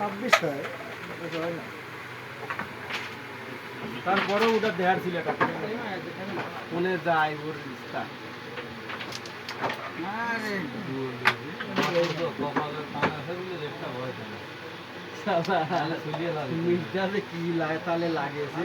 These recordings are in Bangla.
ছাব্বিশ হয় হয় না। তারপরে ওটা দেহার ছিল একটা মনে যায় ওর রিস্তা কি লাগে তাহলে লাগে সে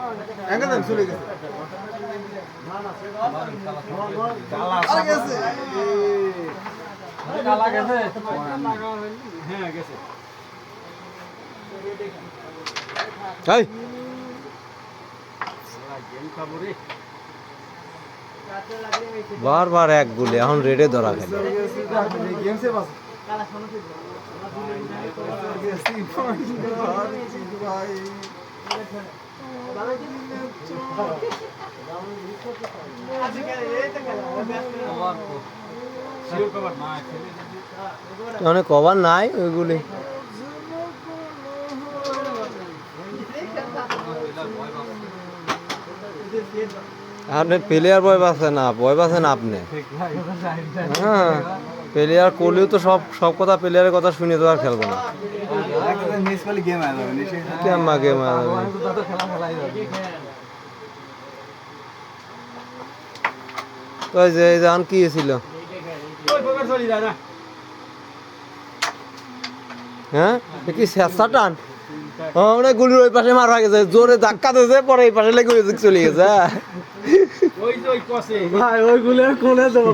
ওরে বাড়ি দেখো, এ, কোপ গেছে। এই এঙ্গা দেন চলে গেছে। হ্যাঁ গেছে বারবার এক গুলি এখন রেডে ধরা খেলে গেম সে বাস ভাই অনেক কভার নাই ওইগুলি। আপনি প্লেয়ার বয় বাসে না বয় বাসেন আপনি? হ্যাঁ প্লেয়ার করলেও তো সব সব কথা প্লেয়ারের কথা শুনে তো আর খেলব না। মিস করলে গেম আয় যাবে কেমন গেম তো এই যে এই জান কি ছিল ওই চলি যায় না হ্যাঁ কি শেষা টান আমরা গুলির ওই পাশে মারা গেছে জোরে ধাক্কা দিয়েছে পরে এই পাশে লেগে চলে গেছে ওই কোনে দেবো